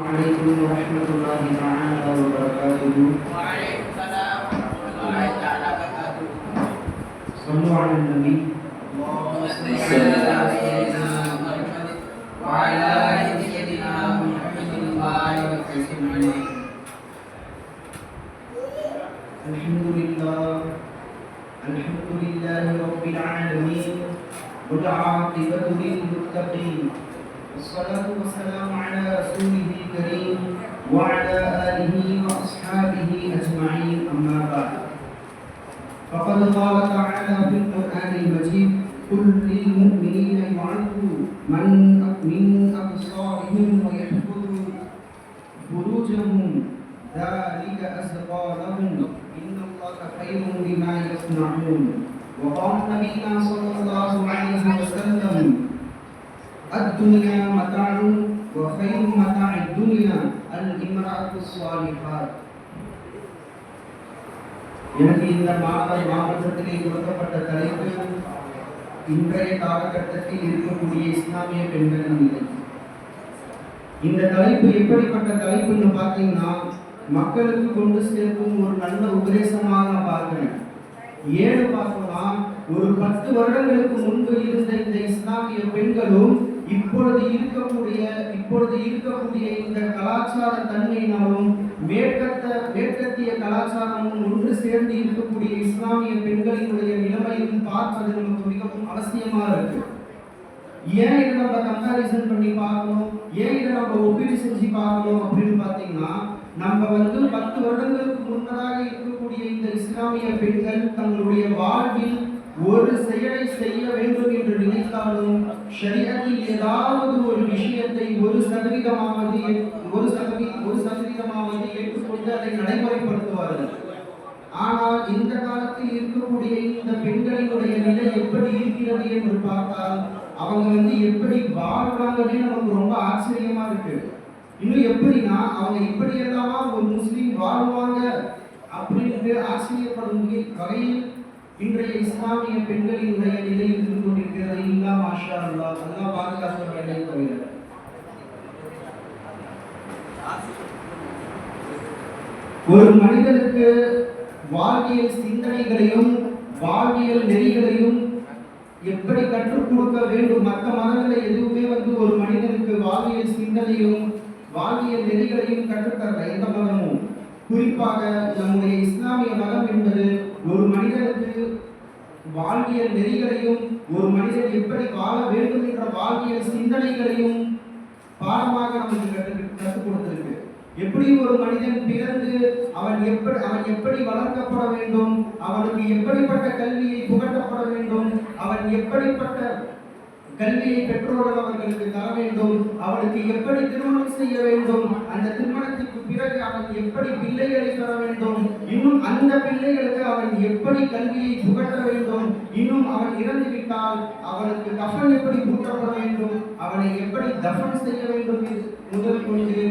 عليكم ورحمة الله تعالى وبركاته وعليكم السلام ورحمة الله تعالى وبركاته. صلوا على النبي اللهم صل على سيدنا محمد وعلى آل سيدنا محمد وآله وسلم أجمعين. الحمد لله الحمد لله رب العالمين والعاقبة للمتقين والصلاة والسلام على رسوله الكريم وعلى آله وأصحابه أجمعين أما بعد. فقد قال تعالى في القرآن المجيد قل للمؤمنين يعظوا من من أبصارهم ويحفظوا فروجهم. ذلك أزكى لهم. إن الله خير بما يصنعون. وقال نبينا صلى الله عليه وسلم الدنيا متاع وخير متاع الدنيا الامرأة الصالحات எனக்கு இந்த மாத மாவட்டத்திலே கொடுக்கப்பட்ட தலைப்பு இன்றைய காலகட்டத்தில் இருக்கக்கூடிய இஸ்லாமிய பெண்களின் நிலை இந்த தலைப்பு எப்படிப்பட்ட தலைப்புன்னு பார்த்தீங்கன்னா மக்களுக்கு கொண்டு சேர்க்கும் ஒரு நல்ல உபதேசமாக நான் பார்க்கிறேன் ஏன்னு பார்த்தோம்னா ஒரு பத்து வருடங்களுக்கு முன்பு இருந்த இந்த இஸ்லாமிய பெண்களும் இப்பொழுது இருக்கக்கூடிய இப்பொழுது இருக்கக்கூடிய இந்த கலாச்சார தன்மையினாலும் மேற்கத்த மேற்கத்திய கலாச்சாரமும் ஒன்று சேர்ந்து இருக்கக்கூடிய இஸ்லாமிய பெண்களினுடைய நிலைமையும் பார்ப்பது நமக்கு மிகவும் அவசியமா இருக்கு. ஏன் இதை நம்ம கம்பாரிசன் பண்ணி பார்க்கணும்? ஏன் இதை நம்ம ஒப்பீடு செஞ்சு பார்க்கணும் அப்படின்னு பார்த்தீங்கன்னா நம்ம வந்து பத்து வருடங்களுக்கு முன்னதாக இருக்கக்கூடிய இந்த இஸ்லாமிய பெண்கள் தங்களுடைய வாழ்வில் ஒரு செயலை செய்ய வேண்டும் என்று நினைத்தாலும் ஷரியத்தில் ஏதாவது ஒரு விஷயத்தை ஒரு சதவீதமாவது ஒரு சதவீ ஒரு சதவீதமாவது ஏற்றுக்கொண்டு அதை நடைமுறைப்படுத்துவார்கள். ஆனால் இந்த காலத்தில் இருக்கக்கூடிய இந்த பெண்களினுடைய நிலை எப்படி இருக்கிறது என்று பார்த்தால் அவங்க வந்து எப்படி வாழ்றாங்கன்னே நமக்கு ரொம்ப ஆச்சரியமா இருக்கு. இன்னும் எப்படின்னா அவங்க இப்படி எல்லாமா ஒரு முஸ்லீம் வாழ்வாங்க அப்படின்ட்டு ஆச்சரியப்படும் வகையில் இன்றைய இஸ்லாமிய பெண்களினுடைய நிலை இருந்து கொண்டிருக்கிறது. இல்லா மாஷா அல்லா அல்லா பாதுகாக்க வேண்டிய தவிர. ஒரு மனிதனுக்கு வாழ்வியல் சிந்தனைகளையும் வாழ்வியல் நெறிகளையும் எப்படி கற்றுக் கொடுக்க வேண்டும்? மற்ற மதங்களை எதுவுமே வந்து ஒரு மனிதனுக்கு வாழ்வியல் சிந்தனையும் வாழ்வியல் நெறிகளையும் கற்றுத்தர எந்த மதமும்? குறிப்பாக நம்முடைய இஸ்லாமிய மதம் என்பது ஒரு மனிதனுக்கு வாழ்வியல் நெறிகளையும் ஒரு மனிதன் எப்படி வாழ வேண்டும் என்ற வாழ்வியல் சிந்தனைகளையும் பாடமாக நமக்கு கற்று கற்றுக் கொடுத்திருக்கு. எப்படி ஒரு மனிதன் பிறந்து அவன் எப்படி அவன் எப்படி வளர்க்கப்பட வேண்டும் அவனுக்கு எப்படிப்பட்ட கல்வியை புகட்டப்பட வேண்டும் அவன் எப்படிப்பட்ட கல்வியை பெற்றோர்கள் அவர்களுக்கு தர வேண்டும். அவனுக்கு எப்படி திருமணம் செய்ய வேண்டும்? அந்த திருமணத்திற்கு பிறகு அவன் எப்படி பிள்ளைகளை தர வேண்டும்? இன்னும் அந்த பிள்ளைகளுக்கு அவன் எப்படி கல்வியை புகட்ட வேண்டும்? இன்னும் அவன் இறந்து விட்டால் அவனுக்கு கஃன் எப்படி பூட்டப்பட வேண்டும்? அவனை எப்படி தஃபன் செய்ய வேண்டும் என்று முதல் கொண்டு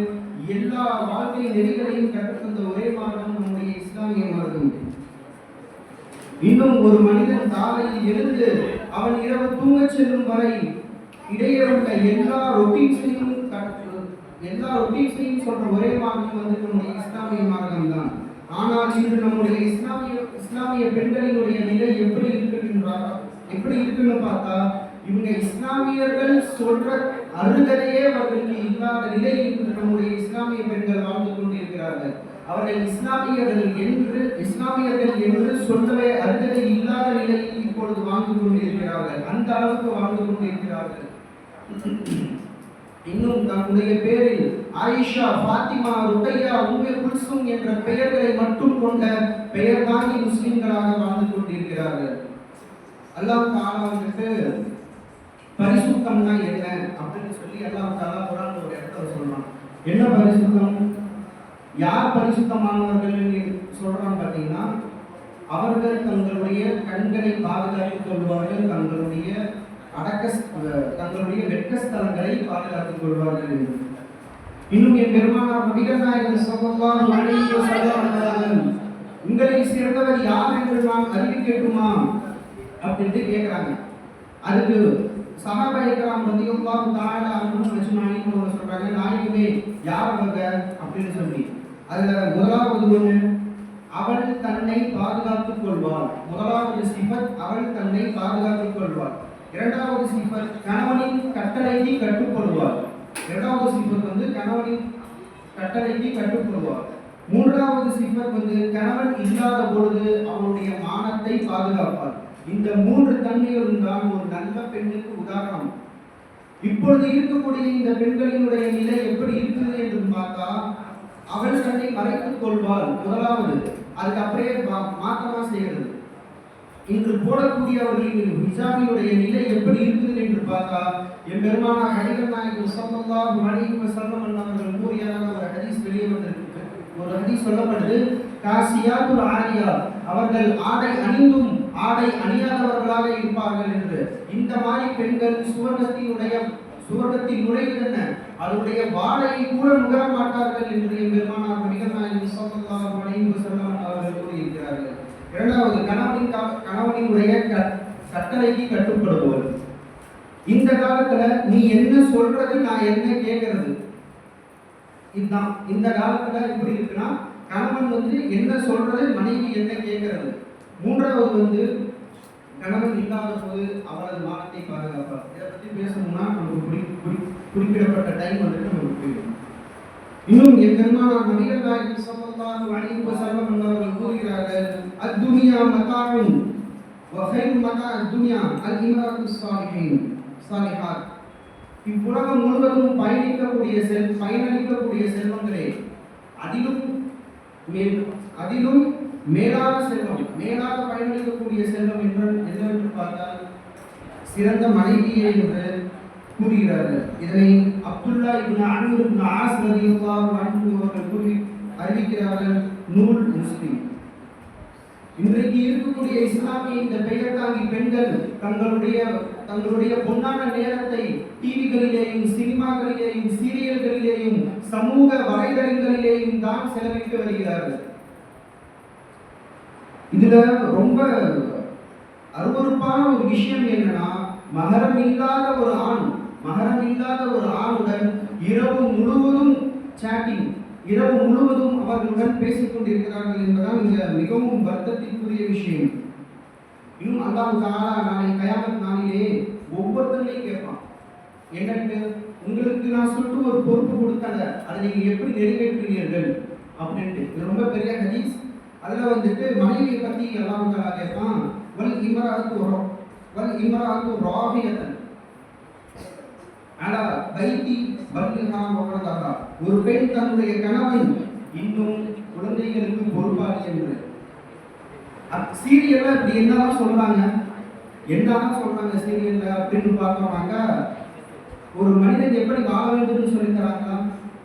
எல்லா வாழ்க்கை நெறிகளையும் கற்றுத்தந்த ஒரே மார்க்கம் நம்முடைய இஸ்லாமிய மார்க்கம் இன்னும் ஒரு மனிதன் காலையில் எழுந்து அவன் இரவு தூங்கச் செல்லும் வரை இடையே உள்ள எல்லா ரொட்டீன்ஸையும் எல்லா ரொட்டீன்ஸையும் சொல்ற ஒரே மார்க்கம் வந்து நம்முடைய இஸ்லாமிய மார்க்கம் தான் ஆனால் இன்று நம்முடைய இஸ்லாமிய இஸ்லாமிய பெண்களினுடைய நிலை எப்படி இருக்குன்றா எப்படி இருக்குன்னு பார்த்தா இவங்க இஸ்லாமியர்கள் சொல்ற அருகதையே அவர்களுக்கு இல்லாத நிலை இன்று நம்முடைய இஸ்லாமிய பெண்கள் வாழ்ந்து கொண்டிருக்கிறார்கள். அவர்கள் இஸ்லாமியர்கள் என்று இஸ்லாமியர்கள் என்று சொல்லவே அருகதை இல்லாத நிலையில் இப்பொழுது வாழ்ந்து கொண்டிருக்கிறார்கள். அந்த அளவுக்கு வாழ்ந்து கொண்டிருக்கிறார்கள். இன்னும் தன்னுடைய பேரில் ஆயிஷா பாத்திமா ருக்கையா உமே குல்சும் என்ற பெயர்களை மட்டும் கொண்ட பெயர் தாங்கி முஸ்லிம்களாக வாழ்ந்து கொண்டிருக்கிறார்கள். அல்லாஹ் தாலா வந்துட்டு பரிசுத்தம்னா என்ன அப்படின்னு சொல்லி அல்லாஹ் தாலா குரான் ஒரு இடத்துல சொல்லலாம் என்ன பரிசுத்தம்? யார் பரிசுத்தமானவர்கள் சொல்றான் பார்த்தீங்கன்னா அவர்கள் தங்களுடைய கண்களை பாதுகாத்துக் கொள்வார்கள் தங்களுடைய அடக்க தங்களுடைய வெட்கஸ்தலங்களை பாதுகாத்துக் கொள்வார்கள். என்று. இன்னும் என் பெருமானார் நபிகள் நாயகன் ஸல்லல்லாஹு உங்களை சிறந்தவர் யார் என்று நாம் கேட்குமா? அப்படின்ட்டு கேட்குறாங்க அதுக்கு சஹாபா இக்ராம் ரலியல்லாஹு தஆலா அன்ஹும் அஜ்மாயின் சொல்றாங்க. நாயகமே யார் அவங்க? அப்படின்னு சொல்லி. அதுல முதலாவது ஒண்ணு அவள் தன்னை பாதுகாத்துக் கொள்வாள். முதலாவது சிபத் அவள் தன்னை பாதுகாத்துக் கொள்வாள். இரண்டாவது சிபத் கணவனின் கட்டளைக்கு கட்டுப்படுவாள். இரண்டாவது சிபத் வந்து கணவனின் கட்டளைக்கு கட்டுப்படுவாள். மூன்றாவது சிபத் வந்து கணவன் இல்லாத பொழுது அவளுடைய மானத்தை பாதுகாப்பாள். இந்த மூன்று தன்மைகளும் தான் ஒரு நல்ல பெண்ணுக்கு உதாரணம். இப்பொழுது இருக்கக்கூடிய இந்த பெண்களினுடைய நிலை எப்படி இருக்குது என்று பார்த்தா அவள் தன்னை மறைத்துக் கொள்வாள். முதலாவது அதுக்கு அப்படியே மாற்றமாக மாற்றமா செய்கிறது இன்று போடக்கூடியவர்களின் ஹிஜாபினுடைய நிலை எப்படி இருக்குது என்று பார்த்தா என் பெருமானா ஹரிகர் நாயகம் சொல்லல்லா அலைஹி வஸல்லம் அவர்கள் ஒரு ஹதீஸ் வெளியே வந்திருக்கு. ஒரு ஹதீஸ் சொல்லப்படுது காசியாத்துல் ஆரியா அவர்கள் ஆடை அணிந்தும் ஆடை அணியாதவர்களாக இருப்பார்கள் என்று. இந்த மாதிரி பெண்கள் சுவர்ணத்தினுடைய சுவர்ணத்தின் நுழைவு என்ன? அவருடைய வாடகை கூட நுகர மாட்டார்கள் என்று என் பெருமானார் நபிகள் நாயகம் ஸல்லல்லாஹு அலைஹி அவர்கள் கூறியிருக்கிறார்கள். இரண்டாவது கணவனின் கணவனினுடைய கட்டளைக்கு கட்டுப்படுவோர் இந்த காலத்துல நீ என்ன சொல்றது நான் என்ன கேட்கறது இதுதான் இந்த காலத்துல எப்படி இருக்குன்னா கணவன் வந்து என்ன சொல்றது மனைவி என்ன கேட்கறது மூன்றாவது வந்து கணவன் இல்லாத போது அவரது மானத்தை பாதுகாப்பார். இதை பத்தி பேசணும்னா நமக்கு குறி குறி- குறிப்பிடப்பட்ட டைம் வந்துட்டு நமக்கு போயிடும் இன்னும் என் பெருமானார் நபிகள் நாயகம் ஸல்லல்லாஹு அலைஹி வஸல்லம் அவர்கள் கூறுகிறார்கள் அத்துனியா மதாஉன் வ கைரு மதா அத்துனியா அல் இம்ராத்து ஸாலிஹீன் ஸாலிஹாத். இவ்வுலகம் முழுவதும் பயணிக்கக்கூடிய செல் பயனளிக்கக்கூடிய செல்வங்களே அதிலும் மேல் அதிலும் மேலான செல்வம் மேலாக பயனளிக்கக்கூடிய செல்வம் என்று என்னவென்று பார்த்தால் சிறந்த மனைவியே என்று கூறுகிறார்கள். இதனை Abdullah ibn Anwar ibn As ரலியல்லாஹு அன்ஹு அவர்கள் கூறி அறிவிக்கிறார்கள் நூல் முஸ்லிம். இன்றைக்கு இருக்கக்கூடிய இஸ்லாமிய இந்த பெயர் தாங்கி பெண்கள் தங்களுடைய தங்களுடைய பொன்னான நேரத்தை டிவிகளிலேயும் சினிமாக்களிலேயும் சீரியல்களிலேயும் சமூக வலைதளங்களிலேயும் தான் செலவிட்டு வருகிறார்கள். இதுல ரொம்ப அருவறுப்பான ஒரு விஷயம் என்னன்னா மகரம் இல்லாத ஒரு ஆண் மகரம் இல்லாத ஒரு ஆணுடன் இரவு முழுவதும் சாட்டிங் இரவு முழுவதும் அவர்களுடன் பேசிக் கொண்டிருக்கிறார்கள் என்பதுதான் மிகவும் வருத்தத்திற்குரிய விஷயம். இன்னும் அல்லாஹ் தாரா நாளை கயாமத் நாளிலே ஒவ்வொருத்தர்களையும் கேட்பான். என்னட்டு உங்களுக்கு நான் சொல்லிட்டு ஒரு பொறுப்பு கொடுத்தாங்க அதை நீங்கள் எப்படி நிறைவேற்றுவீர்கள்? அப்படின்ட்டு. இது ரொம்ப பெரிய ஹதீஸ். அதில் வந்துட்டு மனைவியை பற்றி எல்லாம் கேட்பான். வல் இமராத்து ரா- வல் இமராத்து ராபியத்தன் அலா பைத்தி பல்லிஹா வகரதஹா ஒரு பெண் தன்னுடைய கணவன் இன்னும் குழந்தைகளுக்கு பொறுப்பாளி என்று. சீரியல்ல இப்படி என்னதான் சொல்றாங்க? என்னதான் சொல்றாங்க சீரியல்ல அப்படின்னு பார்த்தோம்னாக்க ஒரு மனிதன் எப்படி வாழ வேண்டும்னு சொல்லி தராங்களா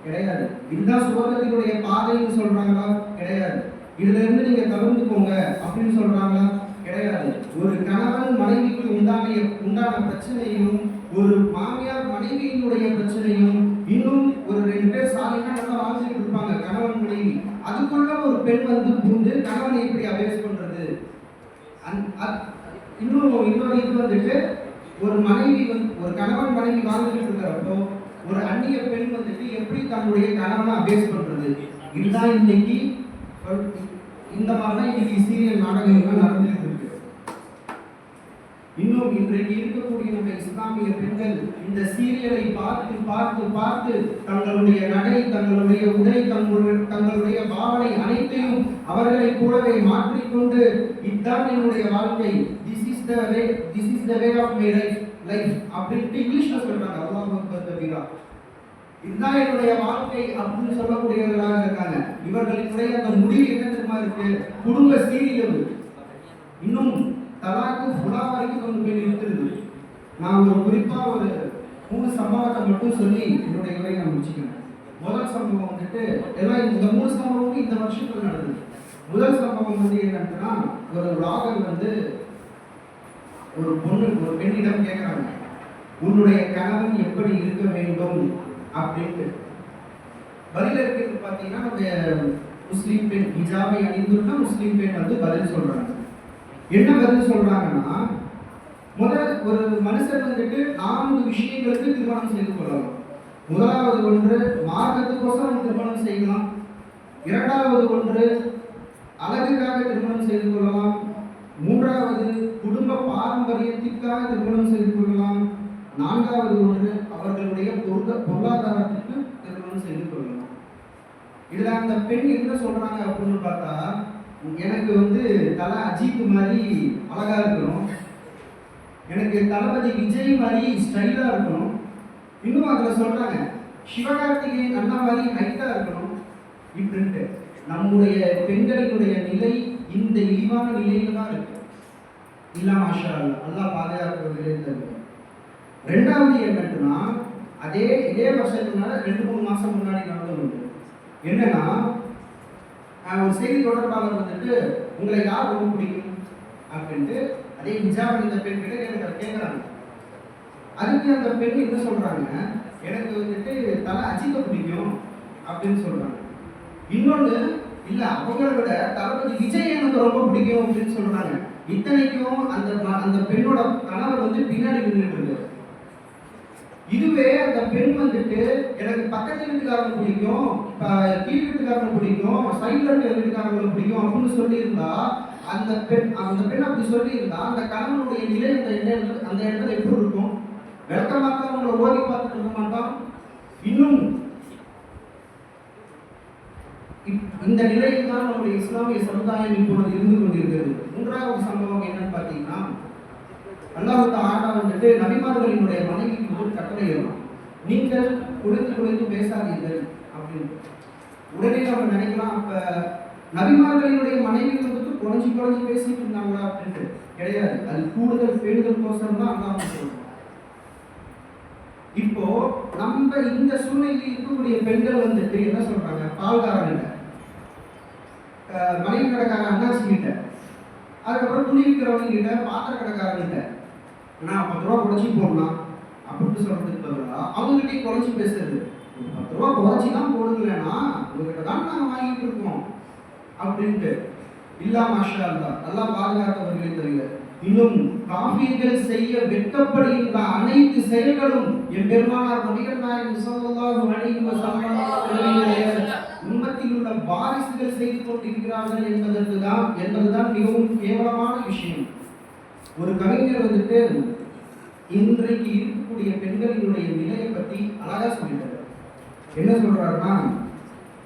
கிடையாது. இதுதான் சுகத்தினுடைய பாதைன்னு சொல்றாங்களா? கிடையாது. இதுல இருந்து நீங்க தவிர்த்துக்கோங்க அப்படின்னு சொல்றாங்களா? கிடையாது. ஒரு கணவன் மனைவிக்கு உண்டான உண்டான பிரச்சனையும் ஒரு மாமியார் மனைவியினுடைய பிரச்சனையும் இன்னும் ஒரு ரெண்டு பேர் சாலைனா நல்லா வாழ்ந்துட்டு இருப்பாங்க கணவன் மனைவி. அதுக்குள்ள ஒரு பெண் வந்து பூந்து கணவனை எப்படி அபேஸ் பண்றது. அந்- அத்- இன்னும் இன்னொரு இது வந்துட்டு ஒரு மனைவி வந்து ஒரு கணவன் மனைவி வாழ்ந்துட்டு இருக்கிறப்போ ஒரு அந்நிய பெண் வந்துட்டு எப்படி தன்னுடைய கணவனை அபேஸ் பண்றது? இதுதான் இன்னைக்கு இந்த மாதிரி தான் இன்னைக்கு சீரியல் நாடகங்கள் நடந்துட்டு இன்றைக்கு இருக்கக்கூடிய நம்ம இஸ்லாமிய பெண்கள் இந்த சீரியலை பார்த்து பார்த்து பார்த்து தங்களுடைய நடை தங்களுடைய உடை தங்களுடைய தங்களுடைய பாவனை அனைத்தையும் அவர்களை கூடவே மாற்றிக்கொண்டு இதுதான் என்னுடைய வாழ்க்கை. This is the way this is the way of my life life அப்படின்ட்டு இங்கிலீஷ்ல சொல்றாங்க. அல்லாஹ் கபீரா. இதுதான் என்னுடைய வாழ்க்கை அப்படின்னு சொல்லக்கூடியவர்களாக இருக்காங்க. இவர்களுடைய அந்த முடிவு என்ன தெரியுமா இருக்கு? குடும்ப சீரியல் இன்னும் தலாக்கு புலா வரைக்கும் கொண்டு போய் நிறுத்துறது நான் ஒரு குறிப்பாக ஒரு மூணு சம்பவத்தை மட்டும் சொல்லி என்னுடைய உரையை நான் முடிச்சுக்கிறேன். முதல் சம்பவம் வந்துட்டு எல்லாம் இந்த மூணு சம்பவமும் இந்த வருஷத்துல நடந்தது. முதல் சம்பவம் வந்து என்னன்னா ஒரு vlogger வந்து ஒரு பொண்ணு ஒரு பெண்ணிடம் கேட்குறாங்க உன்னுடைய கணவன் எப்படி இருக்க வேண்டும்? அப்படின்ட்டு. பதில் இருக்கிறது பார்த்தீங்கன்னா நம்ம முஸ்லீம் பெண் ஹிஜாபை அணிந்துள்ள முஸ்லீம் பெண் வந்து பதில் சொல்கிறாங்க என்ன பதில் சொல்றாங்கன்னா முதல் ஒரு மனுஷன் வந்துட்டு நான்கு விஷயங்களுக்கு திருமணம் செய்து கொள்ளலாம். முதலாவது ஒன்று மார்க்கத்துக்கோசரம் திருமணம் செய்யலாம். இரண்டாவது ஒன்று அழகுக்காக திருமணம் செய்து கொள்ளலாம். மூன்றாவது குடும்ப பாரம்பரியத்திற்காக திருமணம் செய்து கொள்ளலாம். நான்காவது ஒன்று அவர்களுடைய பொருத பொருளாதாரத்திற்கு திருமணம் செய்து கொள்ளலாம். இதில் அந்த பெண் என்ன சொல்றாங்க அப்படின்னு பார்த்தா எனக்கு வந்து தலை அஜித் மாதிரி அழகா இருக்கணும். எனக்கு தளபதி விஜய் மாதிரி ஸ்டைலா இருக்கணும். இன்னும் அதில் சொல்றாங்க சிவகார்த்திகேயன் அண்ணா மாதிரி ஹைட்டா இருக்கணும். இப்படின்ட்டு நம்முடைய பெண்களினுடைய நிலை இந்த இழிவான நிலையில தான் இருக்கு. இல்லா மாஷா அல்லா பாதுகாப்பு பாதுகாக்கிறதுலே ரெண்டாவது என்னட்டுனா அதே இதே வருஷத்துனால ரெண்டு மூணு மாசம் முன்னாடி நடந்தது என்னன்னா ஒரு செய்தி தொடர்பாளர் வந்துட்டு உங்களை யார் ரொம்ப பிடிக்கும்? அப்படின்ட்டு அதே ஹிஜாப் இந்த பெண் கிட்ட கேட்க- அதுக்கு அந்த பெண் என்ன சொல்றாங்க? எனக்கு வந்துட்டு தலை அஜித்தை பிடிக்கும் அப்படின்னு சொல்றாங்க. இன்னொன்று இல்ல அவங்கள விட தளபதி விஜய் எனக்கு ரொம்ப பிடிக்கும் அப்படின்னு சொல்றாங்க. இத்தனைக்கும் அந்த அந்த பெண்ணோட கணவர் வந்து பின்னாடி நின்றுட்டு இருக்காரு. இதுவே அந்த பெண் வந்துட்டு எனக்கு பக்கத்து வீட்டுக்காரங்க பிடிக்கும் கீழ் வீட்டுக்காரங்க பிடிக்கும் சைடில் இருக்க வீட்டுக்காரங்களை பிடிக்கும் அப்படின்னு சொல்லியிருந்தா அந்த பெண் அந்த பெண் அப்படி சொல்லியிருந்தா அந்த கணவனுடைய நிலை அந்த இடத்துல அந்த இடத்துல எப்படி இருக்கும்? விளக்கமாக அவங்களை ஓடி பார்த்துட்டு இருக்க மாட்டான்? இன்னும் இப்- இந்த நிலையில் தான் நம்முடைய இஸ்லாமிய சமுதாயம் இப்பொழுது இருந்து கொண்டிருக்கிறது. மூன்றாவது சம்பவம் என்னன்னு பார்த்தீங்கன்னா அல்லாஹ் ஆண்டா வந்துட்டு நபிமார்களினுடைய மனைவி ஒரு நீங்கள் குறைந்து குறைந்து பேசாதீர்கள் அப்படின்னு. உடனே நம்ம நினைக்கலாம் அப்ப நபிமார்களினுடைய மனைவி வந்துட்டு குறைஞ்சி குறைஞ்சி பேசிட்டு இருந்தாங்களா அப்படின்ட்டு. கிடையாது. அது கூடுதல் பேடுதல் கோசம் தான் அல்லாஹ் இப்போ நம்ம இந்த சூழ்நிலையில் இருக்கக்கூடிய பெண்கள் வந்துட்டு என்ன சொல்றாங்க? பால்காரங்க. மளிகை கடைக்காரன் அண்ணாச்சி கிட்ட. அதுக்கப்புறம் துணி விற்கிறவங்க கிட்ட பாத்திர கடைக்காரங்கிட்ட நான் பத்து ரூபா குறைச்சி போடலாம். அப்படின்னு சொல்றதுக்கு பதிலாக அவங்ககிட்டயே குறைச்சி பேசுறது. பத்து ரூபா குறைச்சி தான் போடுங்களேன்னா உங்ககிட்ட தான் நாங்கள் வாங்கிட்டு இருக்கோம் அப்படின்ட்டு. இல்லா மாஷா அல்லா நல்லா பாதுகாத்தவர்களே தெரியல இன்னும் காபீர்கள் செய்ய வெட்டப்படுகின்ற அனைத்து செயல்களும் என் பெருமானார் நபிகள் நாயகம் ஸல்லல்லாஹு வணிகம் வஸல்லம் அவர்களுடைய உள்ள வாரிசுகள் செய்து கொண்டிருக்கிறார்கள் என்பதற்கு தான் என்பதுதான் மிகவும் கேவலமான விஷயம். ஒரு கவிஞர் வந்துட்டு இன்றைக்கு இருக்கக்கூடிய பெண்களினுடைய நிலையை பற்றி அழகா சொல்லிட்டார். என்ன சொல்றாருன்னா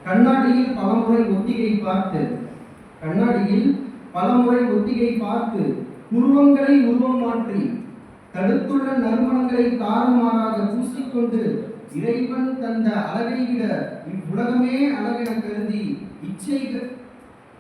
கண்ணாடியில் பலமுறை ஒத்திகை பார்த்து கண்ணாடியில் பலமுறை ஒத்திகை பார்த்து உருவங்களை உருவம் மாற்றி தடுத்துள்ள நறுமணங்களை தாறுமாறாக பூசிக்கொண்டு இறைவன் தந்த அழகை விட இவ்வுலகமே அழகென கருதி இச்சைகள்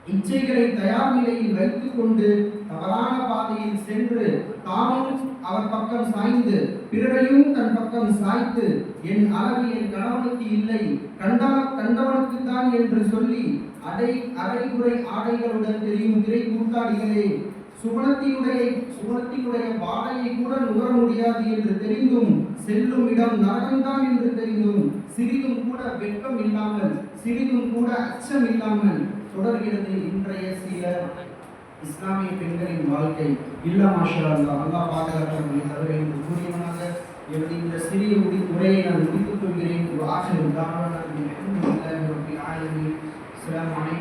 இச்சைகளை தயார் நிலையில் வைத்துக் கொண்டு தவறான பாதையில் சென்று தாமும் அவர் பக்கம் சாய்ந்து பிறரையும் தன் பக்கம் சாய்த்து என் அழகு என் கணவனுக்கு இல்லை கண்டவன் கண்டவனுக்கு தான் என்று சொல்லி அடை அரைகுறை ஆடைகளுடன் தெரியும் திரை கூட்டாளிகளே சுகுணத்தினுடைய சுகுணத்தினுடைய வாடையை கூட நுகர முடியாது என்று தெரிந்தும் செல்லும் இடம் நரகம்தான் என்று தெரிந்தும் சிறிதும் கூட வெட்கம் இல்லாமல் சிறிதும் கூட அச்சம் இல்லாமல் தொடர்கிறது இன்றைய சில இஸ்லாமிய பெண்களின் வாழ்க்கை இல்ல மாஷா அல்லா அல்லா பாதுகாப்பு தவிர என்று கூறியவனாக எனது இந்த சிறிய உரி உரையை நான் முடித்துக் கொள்கிறேன். ஒரு ஆசிரியர் உதாரணம் அஸ்ஸலாமு அலைக்கும்